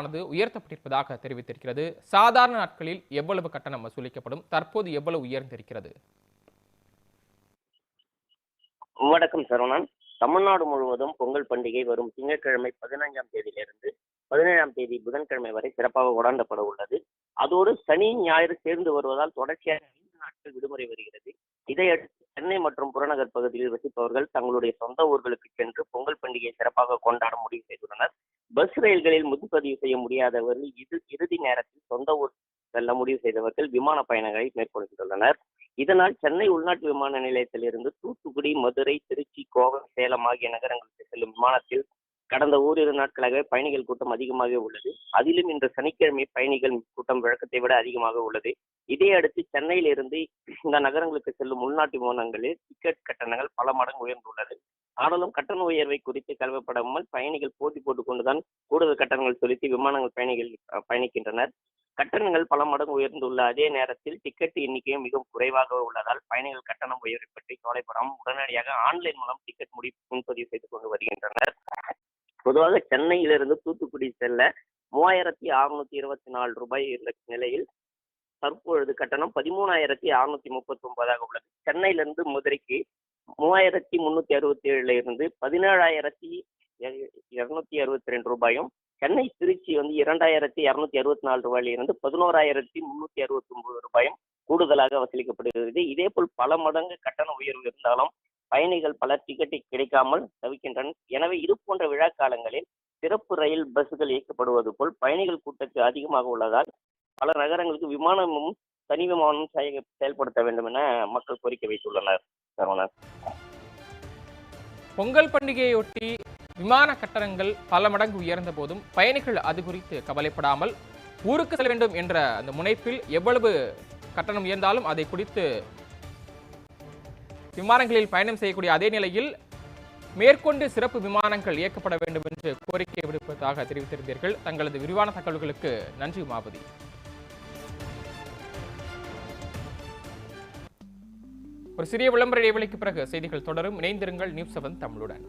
ஆனது உயர்த்தப்பட்டிருப்பதாக தெரிவித்திருக்கிறது. சாதாரண நாட்களில் எவ்வளவு கட்டணம் வசூலிக்கப்படும்? தற்போது எவ்வளவு உயர்ந்திருக்கிறது? வணக்கம் சரவணன். தமிழ்நாடு முழுவதும் பொங்கல் பண்டிகை வரும் திங்கட்கிழமை பதினைஞ்சாம் தேதியிலிருந்து பதினேழாம் தேதி புதன்கிழமை வரை சிறப்பாக கொண்டாடப்பட உள்ளது. அதோடு சனி ஞாயிறு சேர்ந்து வருவதால் தொடர்ச்சியாக ஐந்து நாட்கள் விடுமுறை வருகிறது. இதையடுத்து சென்னை மற்றும் புறநகர் பகுதியில் வசிப்பவர்கள் தங்களுடைய சொந்த ஊர்களுக்கு சென்று பொங்கல் பண்டிகையை சிறப்பாக கொண்டாட முடிவு செய்துள்ளனர். பஸ் ரயில்களில் முன்பதிவு செய்ய முடியாதவர்கள் இது இறுதி நேரத்தில் சொந்த ஊர் செல்ல முடிவு செய்தவர்கள் விமான பயணங்களை மேற்கொள்கின்றனர். இதனால் சென்னை உள்நாட்டு விமான நிலையத்திலிருந்து தூத்துக்குடி மதுரை திருச்சி கோவை சேலம் ஆகிய நகரங்களுக்கு செல்லும் விமானத்தில் கடந்த ஓரிரு நாட்களாகவே பயணிகள் கூட்டம் அதிகமாக உள்ளது. அதிலும் இன்று சனிக்கிழமை பயணிகள் கூட்டம் வழக்கத்தை விட அதிகமாக உள்ளது. இதையடுத்து சென்னையிலிருந்து இந்த நகரங்களுக்கு செல்லும் உள்நாட்டு விமானங்களில் டிக்கெட் கட்டணங்கள் பல மடங்கு உயர்ந்துள்ளது. ஆனாலும் கட்டண உயர்வை குறித்து கலவப்படாமல் பயணிகள் போட்டி போட்டுக்கொண்டுதான் கூடுதல் கட்டணங்கள் செலுத்தி விமானங்கள் பயணிகள் பயணிக்கின்றனர். கட்டணங்கள் பல மடங்கு உயர்ந்துள்ள அதே நேரத்தில் டிக்கெட் எண்ணிக்கையும் மிகவும் குறைவாக உள்ளதால் பயணிகள் கட்டணம் உயர்வை பற்றி கவலைப்படாமல் உடனடியாக ஆன்லைன் மூலம் டிக்கெட் முடி முன்பதிவு செய்து கொண்டு வருகின்றனர். பொதுவாக சென்னையிலிருந்து தூத்துக்குடி செல்ல மூவாயிரத்தி அறுநூத்தி இருபத்தி நாலு ரூபாய் உள்ள நிலையில் தற்பொழுது கட்டணம் பதிமூணாயிரத்தி அறுநூத்தி முப்பத்தி ஒன்பதாக உள்ளது. சென்னையிலிருந்து மதுரைக்கு மூவாயிரத்தி முன்னூத்தி அறுபத்தி ஏழுல இருந்து பதினேழாயிரத்தி இருநூத்தி அறுபத்தி ரெண்டு ரூபாயும் சென்னை திருச்சி வந்து இரண்டாயிரத்தி இருநூத்தி அறுபத்தி நாலு ரூபாயில இருந்து பதினோராயிரத்தி முன்னூத்தி அறுபத்தி ஒன்பது ரூபாயும் கூடுதலாக வசூலிக்கப்படுகிறது. இதே போல் பல மடங்கு கட்டண உயர்வு இருந்தாலும் பயணிகள் பலர் டிக்கெட்டை கிடைக்காமல் தவிக்கின்றனர். எனவே இது போன்ற விழா காலங்களில் சிறப்பு ரயில் பஸ்கள் இயக்கப்படுவது போல் பயணிகள் கூட்டத்து அதிகமாக உள்ளதால் பல நகரங்களுக்கு விமானமும் தனி விமானம் செய- செயல்படுத்த வேண்டும் என மக்கள் கோரிக்கை வைத்துள்ளனர். சரவணன் பொங்கல் பண்டிகையொட்டி விமான கட்டணங்கள் பல மடங்கு உயர்ந்த போதும் பயணிகள் அது குறித்து கவலைப்படாமல் ஊருக்கு செல்ல வேண்டும் என்ற அந்த முனைப்பில் எவ்வளவு கட்டணம் உயர்ந்தாலும் அதை குறித்து விமானங்களில் பயணம் செய்யக்கூடிய அதே நிலையில் மேற்கொண்டு சிறப்பு விமானங்கள் இயக்கப்பட வேண்டும் என்று கோரிக்கை விடுப்பதாக தெரிவித்திருந்தீர்கள். தங்களது விரிவான தகவல்களுக்கு நன்றி உமாபதி. ஒரு சிறிய விளம்பர இடைவெளிக்கு பிறகு செய்திகள் தொடரும். இணைந்திருங்கள் நியூஸ் செவன் தமிழுடன்.